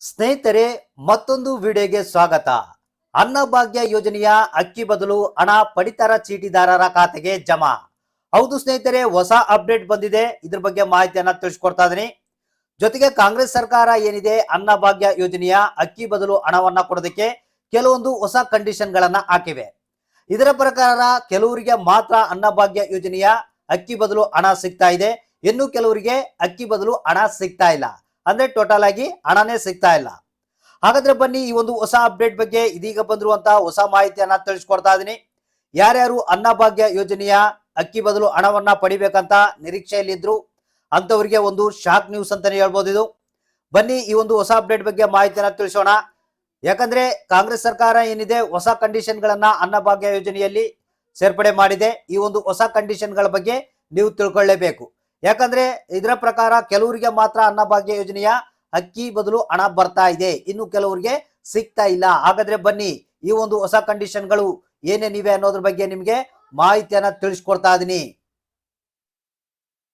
ಸ್ನೇಹಿತರೆ, ಮತ್ತೊಂದು ವಿಡಿಯೋಗೆ ಸ್ವಾಗತ. ಅನ್ನಭಾಗ್ಯ ಯೋಜನೆಯ ಅಕ್ಕಿ ಬದಲು ಹಣ ಪಡಿತರ ಚೀಟಿದಾರರ ಖಾತೆಗೆ ಜಮಾ. ಹೌದು ಸ್ನೇಹಿತರೆ, ಹೊಸ ಅಪ್ಡೇಟ್ ಬಂದಿದೆ. ಇದ್ರ ಬಗ್ಗೆ ಮಾಹಿತಿಯನ್ನ ತಿಳಿಸ್ಕೊಡ್ತಾ ಇದೀನಿ ಜೊತೆಗೆ ಕಾಂಗ್ರೆಸ್ ಸರ್ಕಾರ ಏನಿದೆ? ಅನ್ನಭಾಗ್ಯ ಯೋಜನೆಯ ಅಕ್ಕಿ ಬದಲು ಹಣವನ್ನ ಕೊಡೋದಕ್ಕೆ ಕೆಲವೊಂದು ಹೊಸ ಕಂಡೀಷನ್ ಗಳನ್ನ ಹಾಕಿವೆ. ಇದರ ಪ್ರಕಾರ ಕೆಲವರಿಗೆ ಮಾತ್ರ ಅನ್ನಭಾಗ್ಯ ಯೋಜನೆಯ ಅಕ್ಕಿ ಬದಲು ಹಣ ಸಿಗ್ತಾ ಇದೆ. ಇನ್ನು ಕೆಲವರಿಗೆ ಅಕ್ಕಿ ಬದಲು ಹಣ ಸಿಗ್ತಾ ಇಲ್ಲ. ಅಂದ್ರೆ ಟೋಟಲ್ ಆಗಿ ಹಣನೇ ಸಿಗ್ತಾ ಇಲ್ಲ. ಹಾಗಾದ್ರೆ ಬನ್ನಿ ಈ ಒಂದು ಹೊಸ ಅಪ್ಡೇಟ್ ಬಗ್ಗೆ ಇದೀಗ ಬಂದಿರುವಂತಹ ಹೊಸ ಮಾಹಿತಿಯನ್ನ ತಿಳಿಸ್ಕೊಡ್ತಾ ಇದೀನಿ. ಯಾರ್ಯಾರು ಅನ್ನಭಾಗ್ಯ ಯೋಜನೆಯ ಅಕ್ಕಿ ಬದಲು ಹಣವನ್ನ ಪಡಿಬೇಕಂತ ನಿರೀಕ್ಷೆಯಲ್ಲಿದ್ರು ಅಂತವರಿಗೆ ಒಂದು ಶಾಕ್ ನ್ಯೂಸ್ ಅಂತಾನೆ ಹೇಳ್ಬೋದು ಇದು. ಬನ್ನಿ ಈ ಒಂದು ಹೊಸ ಅಪ್ಡೇಟ್ ಬಗ್ಗೆ ಮಾಹಿತಿಯನ್ನ ತಿಳಿಸೋಣ. ಯಾಕಂದ್ರೆ ಕಾಂಗ್ರೆಸ್ ಸರ್ಕಾರ ಏನಿದೆ, ಹೊಸ ಕಂಡೀಷನ್ ಗಳನ್ನ ಅನ್ನಭಾಗ್ಯ ಯೋಜನೆಯಲ್ಲಿ ಸೇರ್ಪಡೆ ಮಾಡಿದೆ. ಈ ಒಂದು ಹೊಸ ಕಂಡೀಷನ್ಗಳ ಬಗ್ಗೆ ನೀವು ತಿಳ್ಕೊಳ್ಳೇಬೇಕು ಯಾಕಂದ್ರೆ ಇದರ ಪ್ರಕಾರ ಕೆಲವರಿಗೆ ಮಾತ್ರ ಅನ್ನಭಾಗ್ಯ ಯೋಜನೆಯ ಅಕ್ಕಿ ಬದಲು ಹಣ ಬರ್ತಾ ಇದೆ. ಇನ್ನು ಕೆಲವರಿಗೆ ಸಿಗ್ತಾ ಇಲ್ಲ. ಹಾಗಾದ್ರೆ ಬನ್ನಿ, ಈ ಒಂದು ಹೊಸ ಕಂಡೀಷನ್ಗಳು ಏನೇನಿವೆ ಅನ್ನೋದ್ರ ಬಗ್ಗೆ ನಿಮಗೆ ಮಾಹಿತಿಯನ್ನ ತಿಳಿಸ್ಕೊಡ್ತಾ ಇದೀನಿ.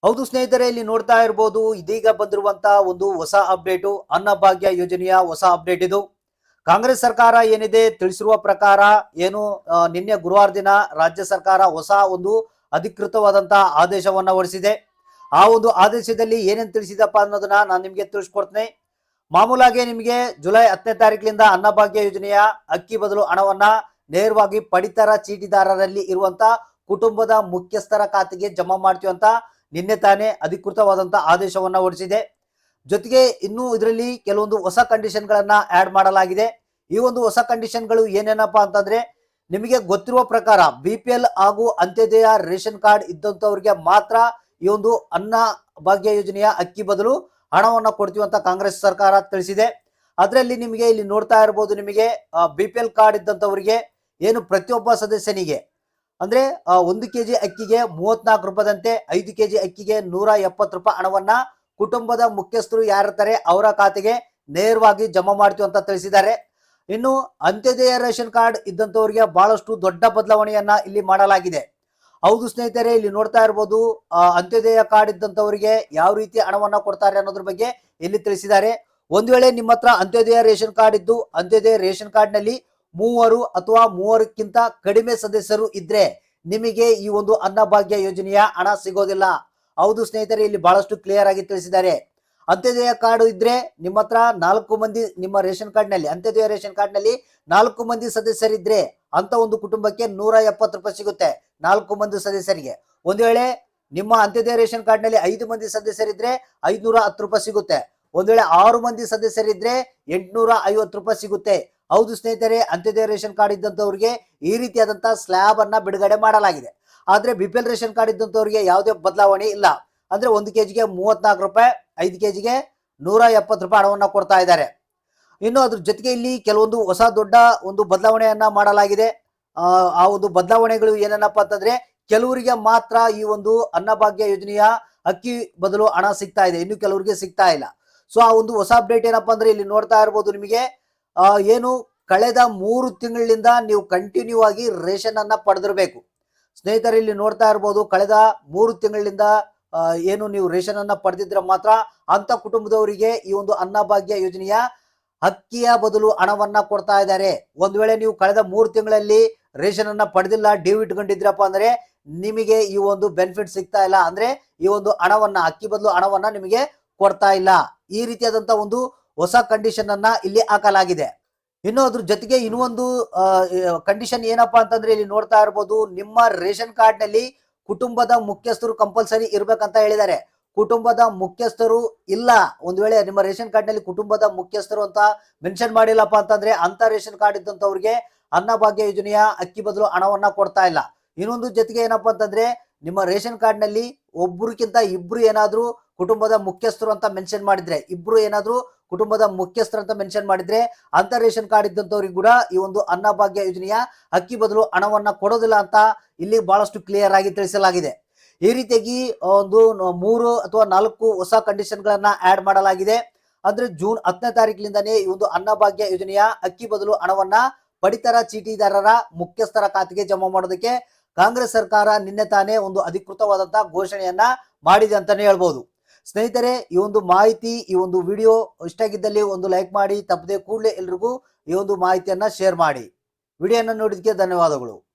ಹೌದು ಸ್ನೇಹಿತರೆ, ಇಲ್ಲಿ ನೋಡ್ತಾ ಇರ್ಬೋದು, ಇದೀಗ ಬಂದಿರುವಂತ ಒಂದು ಹೊಸ ಅಪ್ಡೇಟು ಅನ್ನಭಾಗ್ಯ ಯೋಜನೆಯ ಹೊಸ ಅಪ್ಡೇಟ್ ಇದು. ಕಾಂಗ್ರೆಸ್ ಸರ್ಕಾರ ಏನಿದೆ ತಿಳಿಸಿರುವ ಪ್ರಕಾರ ಏನು ನಿನ್ನೆ ಗುರುವಾರ ದಿನ ರಾಜ್ಯ ಸರ್ಕಾರ ಹೊಸ ಒಂದು ಅಧಿಕೃತವಾದಂತಹ ಆದೇಶವನ್ನ ಹೊರಡಿಸಿದೆ. ಆ ಒಂದು ಆದೇಶದಲ್ಲಿ ಏನೇನು ತಿಳಿಸಿದಪ್ಪ ಅನ್ನೋದನ್ನ ನಾನು ನಿಮಗೆ ತಿಳಿಸ್ಕೊಡ್ತೇನೆ. ಮಾಮೂಲಾಗಿ ನಿಮಗೆ ಜುಲೈ ಹತ್ತನೇ ತಾರೀಕಿನಿಂದ ಅನ್ನಭಾಗ್ಯ ಯೋಜನೆಯ ಅಕ್ಕಿ ಬದಲು ಹಣವನ್ನ ನೇರವಾಗಿ ಪಡಿತರ ಚೀಟಿದಾರರಲ್ಲಿ ಇರುವಂತ ಕುಟುಂಬದ ಮುಖ್ಯಸ್ಥರ ಖಾತೆಗೆ ಜಮಾ ಮಾಡ್ತೀವಿ ಅಂತ ನಿನ್ನೆ ತಾನೇ ಅಧಿಕೃತವಾದಂತ ಆದೇಶವನ್ನ ಹೊರಡಿಸಿದೆ. ಜೊತೆಗೆ ಇನ್ನು ಇದರಲ್ಲಿ ಕೆಲವೊಂದು ಹೊಸ ಕಂಡೀಷನ್ ಗಳನ್ನ ಆಡ್ ಮಾಡಲಾಗಿದೆ. ಈ ಒಂದು ಹೊಸ ಕಂಡೀಷನ್ಗಳು ಏನೇನಪ್ಪ ಅಂತಂದ್ರೆ ನಿಮಗೆ ಗೊತ್ತಿರುವ ಪ್ರಕಾರ ಬಿ ಹಾಗೂ ಅಂತ್ಯೋದಯ ರೇಷನ್ ಕಾರ್ಡ್ ಇದ್ದಂಥವ್ರಿಗೆ ಮಾತ್ರ ಈ ಒಂದು ಅನ್ನ ಭಾಗ್ಯ ಯೋಜನೆಯ ಅಕ್ಕಿ ಬದಲು ಹಣವನ್ನು ಕೊಡ್ತೀವಿ ಅಂತ ಕಾಂಗ್ರೆಸ್ ಸರ್ಕಾರ ತಿಳಿಸಿದೆ. ಅದರಲ್ಲಿ ನಿಮಗೆ ಇಲ್ಲಿ ನೋಡ್ತಾ ಇರ್ಬೋದು ನಿಮಗೆ ಬಿ ಪಿ ಎಲ್ ಕಾರ್ಡ್ ಇದ್ದಂಥವರಿಗೆ ಏನು ಪ್ರತಿಯೊಬ್ಬ ಸದಸ್ಯನಿಗೆ ಅಂದ್ರೆ ಒಂದು ಕೆ ಕೆಜಿ ಅಕ್ಕಿಗೆ ಮೂವತ್ನಾಲ್ಕು ರೂಪಾಯಿದಂತೆ ಐದು ಕೆಜಿ ಅಕ್ಕಿಗೆ ನೂರ ಎಪ್ಪತ್ತು ರೂಪಾಯಿ ಹಣವನ್ನ ಕುಟುಂಬದ ಮುಖ್ಯಸ್ಥರು ಯಾರಿರ್ತಾರೆ ಅವರ ಖಾತೆಗೆ ನೇರವಾಗಿ ಜಮಾ ಮಾಡ್ತೀವಿ ಅಂತ ತಿಳಿಸಿದ್ದಾರೆ. ಇನ್ನು ಅಂತ್ಯೋದಯ ರೇಷನ್ ಕಾರ್ಡ್ ಇದ್ದಂಥವರಿಗೆ ಬಹಳಷ್ಟು ದೊಡ್ಡ ಬದಲಾವಣೆಯನ್ನ ಇಲ್ಲಿ ಮಾಡಲಾಗಿದೆ. ಹೌದು ಸ್ನೇಹಿತರೆ, ಇಲ್ಲಿ ನೋಡ್ತಾ ಇರ್ಬೋದು ಅಂತ್ಯೋದಯ ಕಾರ್ಡ್ ಇದ್ದಂತವರಿಗೆ ಯಾವ ರೀತಿ ಹಣವನ್ನ ಕೊಡ್ತಾರೆ ಅನ್ನೋದ್ರ ಬಗ್ಗೆ ಇಲ್ಲಿ ತಿಳಿಸಿದ್ದಾರೆ. ಒಂದು ವೇಳೆ ನಿಮ್ಮ ಅಂತ್ಯೋದಯ ರೇಷನ್ ಕಾರ್ಡ್ ಇದ್ದು, ಅಂತ್ಯೋದಯ ರೇಷನ್ ಕಾರ್ಡ್ನಲ್ಲಿ ಮೂವರು ಅಥವಾ ಮೂವರಕ್ಕಿಂತ ಕಡಿಮೆ ಸದಸ್ಯರು ಇದ್ರೆ ನಿಮಗೆ ಈ ಒಂದು ಅನ್ನಭಾಗ್ಯ ಯೋಜನೆಯ ಹಣ ಸಿಗೋದಿಲ್ಲ. ಹೌದು ಸ್ನೇಹಿತರೆ, ಇಲ್ಲಿ ಬಹಳಷ್ಟು ಕ್ಲಿಯರ್ ಆಗಿ ತಿಳಿಸಿದ್ದಾರೆ. ಅಂತ್ಯೋದಯ ಕಾರ್ಡ್ ಇದ್ರೆ ನಿಮ್ಮ ಹತ್ರ ನಾಲ್ಕು ಮಂದಿ ನಿಮ್ಮ ರೇಷನ್ ಕಾರ್ಡ್ನಲ್ಲಿ ಅಂತ್ಯೋದಯ ರೇಷನ್ ಕಾರ್ಡ್ನಲ್ಲಿ ನಾಲ್ಕು ಮಂದಿ ಸದಸ್ಯರಿದ್ರೆ ಅಂತ ಒಂದು ಕುಟುಂಬಕ್ಕೆ ನೂರ ಎಪ್ಪತ್ತು ರೂಪಾಯಿ ಸಿಗುತ್ತೆ ನಾಲ್ಕು ಮಂದಿ ಸದಸ್ಯರಿಗೆ. ಒಂದು ವೇಳೆ ನಿಮ್ಮ ಅಂತ್ಯೋದಯ ರೇಷನ್ ಕಾರ್ಡ್ನಲ್ಲಿ ಐದು ಮಂದಿ ಸದಸ್ಯರಿದ್ರೆ ಐದ್ನೂರ ಹತ್ತು ರೂಪಾಯಿ ಸಿಗುತ್ತೆ. ಒಂದು ವೇಳೆ ಆರು ಮಂದಿ ಸದಸ್ಯರಿದ್ರೆ ಎಂಟ್ನೂರ ಐವತ್ತು ರೂಪಾಯಿ ಸಿಗುತ್ತೆ. ಹೌದು ಸ್ನೇಹಿತರೆ ಅಂತ್ಯೋದಯ ರೇಷನ್ ಕಾರ್ಡ್ ಇದ್ದಂಥವ್ರಿಗೆ ಈ ರೀತಿಯಾದಂತಹ ಸ್ಲ್ಯಾಬ್ ಅನ್ನ ಬಿಡುಗಡೆ ಮಾಡಲಾಗಿದೆ. ಆದ್ರೆ B P L ration card ಇದ್ದಂಥವ್ರಿಗೆ ಯಾವುದೇ ಬದಲಾವಣೆ ಇಲ್ಲ. ಅಂದ್ರೆ ಒಂದು ಕೆಜಿಗೆ ಮೂವತ್ನಾಲ್ಕು ರೂಪಾಯಿ ಐದು ಕೆ ಜಿಗೆ ನೂರ ಎಪ್ಪತ್ತು ರೂಪಾಯಿ ಹಣವನ್ನು ಕೊಡ್ತಾ ಇದ್ದಾರೆ. ಇನ್ನು ಅದ್ರ ಜೊತೆಗೆ ಇಲ್ಲಿ ಕೆಲವೊಂದು ಹೊಸ ದೊಡ್ಡ ಒಂದು ಬದಲಾವಣೆಯನ್ನ ಮಾಡಲಾಗಿದೆ. ಆ, ಒಂದು ಬದಲಾವಣೆಗಳು ಏನೇನಪ್ಪ ಅಂತಂದ್ರೆ ಕೆಲವರಿಗೆ ಮಾತ್ರ ಈ ಒಂದು ಅನ್ನಭಾಗ್ಯ ಯೋಜನೆಯ ಅಕ್ಕಿ ಬದಲು ಹಣ ಸಿಗ್ತಾ ಇದೆ. ಇನ್ನು ಕೆಲವರಿಗೆ ಸಿಗ್ತಾ ಇಲ್ಲ. ಸೊ ಆ ಒಂದು ಹೊಸ ಅಪ್ಡೇಟ್ ಏನಪ್ಪಾ ಅಂದ್ರೆ ಇಲ್ಲಿ ನೋಡ್ತಾ ಇರ್ಬೋದು ನಿಮಗೆ. ಏನು ಕಳೆದ ಮೂರು ತಿಂಗಳಿಂದ ನೀವು ಕಂಟಿನ್ಯೂ ಆಗಿ ರೇಷನ್ ಅನ್ನ ಪಡೆದಿರಬೇಕು. ಸ್ನೇಹಿತರೆ ಇಲ್ಲಿ ನೋಡ್ತಾ ಇರ್ಬೋದು ಕಳೆದ ಮೂರು ತಿಂಗಳಿಂದ ಏನು ನೀವು ರೇಷನ್ ಅನ್ನ ಪಡೆದಿದ್ರೆ ಮಾತ್ರ ಅಂತ ಕುಟುಂಬದವರಿಗೆ ಈ ಒಂದು ಅನ್ನಭಾಗ್ಯ ಯೋಜನೆಯ ಅಕ್ಕಿಯ ಬದಲು ಹಣವನ್ನ ಕೊಡ್ತಾ ಇದ್ದಾರೆ. ಒಂದ್ ವೇಳೆ ನೀವು ಕಳೆದ ಮೂರು ತಿಂಗಳಲ್ಲಿ ರೇಷನ್ ಅನ್ನ ಪಡೆದಿಲ್ಲ, ಡ್ಯೂ ಇಟ್ಕೊಂಡಿದ್ರಪ್ಪ ಅಂದ್ರೆ ನಿಮಗೆ ಈ ಒಂದು ಬೆನಿಫಿಟ್ ಸಿಗ್ತಾ ಇಲ್ಲ. ಅಂದ್ರೆ ಈ ಒಂದು ಹಣವನ್ನ ಅಕ್ಕಿ ಬದಲು ಹಣವನ್ನ ನಿಮಗೆ ಕೊಡ್ತಾ ಇಲ್ಲ. ಈ ರೀತಿಯಾದಂತ ಒಂದು ಹೊಸ ಕಂಡೀಷನ್ ಅನ್ನ ಇಲ್ಲಿ ಹಾಕಲಾಗಿದೆ. ಇನ್ನು ಅದ್ರ ಜೊತೆಗೆ ಇನ್ನೊಂದು ಕಂಡೀಷನ್ ಏನಪ್ಪಾ ಅಂತಂದ್ರೆ ಇಲ್ಲಿ ನೋಡ್ತಾ ಇರ್ಬೋದು, ನಿಮ್ಮ ರೇಷನ್ ಕಾರ್ಡ್ನಲ್ಲಿ ಕುಟುಂಬದ ಮುಖ್ಯಸ್ಥರು ಕಂಪಲ್ಸರಿ ಇರ್ಬೇಕಂತ ಹೇಳಿದ್ದಾರೆ. ಕುಟುಂಬದ ಮುಖ್ಯಸ್ಥರು ಇಲ್ಲ. ಒಂದ್ ವೇಳೆ ನಿಮ್ಮ ರೇಷನ್ ಕಾರ್ಡ್ನಲ್ಲಿ ಕುಟುಂಬದ ಮುಖ್ಯಸ್ಥರು ಅಂತ ಮೆನ್ಷನ್ ಮಾಡಿಲ್ಲಪ್ಪ ಅಂತಂದ್ರೆ ಅಂತ ರೇಷನ್ ಕಾರ್ಡ್ ಇದ್ದಂತವ್ರಿಗೆ ಅನ್ನಭಾಗ್ಯ ಯೋಜನೆಯ ಅಕ್ಕಿ ಬದಲು ಹಣವನ್ನ ಕೊಡ್ತಾ ಇಲ್ಲ. ಇನ್ನೊಂದು ಜೊತೆಗೆ ಏನಪ್ಪಾ ಅಂತಂದ್ರೆ ನಿಮ್ಮ ರೇಷನ್ ಕಾರ್ಡ್ನಲ್ಲಿ ಒಬ್ರಿಗಿಂತ ಇಬ್ರು ಏನಾದ್ರೂ ಕುಟುಂಬದ ಮುಖ್ಯಸ್ಥರು ಅಂತ ಮೆನ್ಷನ್ ಮಾಡಿದ್ರೆ, ಇಬ್ರು ಏನಾದ್ರೂ ಕುಟುಂಬದ ಮುಖ್ಯಸ್ಥರು ಅಂತ ಮೆನ್ಷನ್ ಮಾಡಿದ್ರೆ, ಅಂತ ರೇಷನ್ ಕಾರ್ಡ್ ಇದ್ದಂತವ್ರಿಗೆ ಕೂಡ ಈ ಒಂದು ಅನ್ನಭಾಗ್ಯ ಯೋಜನೆಯ ಅಕ್ಕಿ ಬದಲು ಹಣವನ್ನ ಕೊಡೋದಿಲ್ಲ ಅಂತ ಇಲ್ಲಿ ಬಹಳಷ್ಟು ಕ್ಲಿಯರ್ ಆಗಿ ತಿಳಿಸಲಾಗಿದೆ. ಈ ರೀತಿಯಾಗಿ ಒಂದು ಮೂರು ಅಥವಾ ನಾಲ್ಕು ಹೊಸ ಕಂಡೀಷನ್ ಗಳನ್ನ ಆಡ್ ಮಾಡಲಾಗಿದೆ. ಅಂದ್ರೆ ಜೂನ್ ಹತ್ತನೇ ತಾರೀಕಿನಿಂದನೇ ಈ ಒಂದು ಅನ್ನಭಾಗ್ಯ ಯೋಜನೆಯ ಅಕ್ಕಿ ಬದಲು ಹಣವನ್ನ ಪಡಿತರ ಚೀಟಿದಾರರ ಮುಖ್ಯಸ್ಥರ ಖಾತೆಗೆ ಜಮಾ ಮಾಡೋದಕ್ಕೆ ಕಾಂಗ್ರೆಸ್ ಸರ್ಕಾರ ನಿನ್ನೆ ತಾನೇ ಒಂದು ಅಧಿಕೃತವಾದಂತಹ ಘೋಷಣೆಯನ್ನ ಮಾಡಿದೆ ಅಂತಾನೆ ಹೇಳ್ಬೋದು. ಸ್ನೇಹಿತರೆ, ಈ ಒಂದು ಮಾಹಿತಿ, ಈ ಒಂದು ವಿಡಿಯೋ ಇಷ್ಟ ಆಗಿದ್ದಲ್ಲಿ ಒಂದು ಲೈಕ್ ಮಾಡಿ, ತಪ್ಪದೆ ಕೂಡಲೇ ಎಲ್ರಿಗೂ ಈ ಒಂದು ಮಾಹಿತಿಯನ್ನ ಶೇರ್ ಮಾಡಿ. ವಿಡಿಯೋನ ನೋಡಿದಕ್ಕೆ ಧನ್ಯವಾದಗಳು.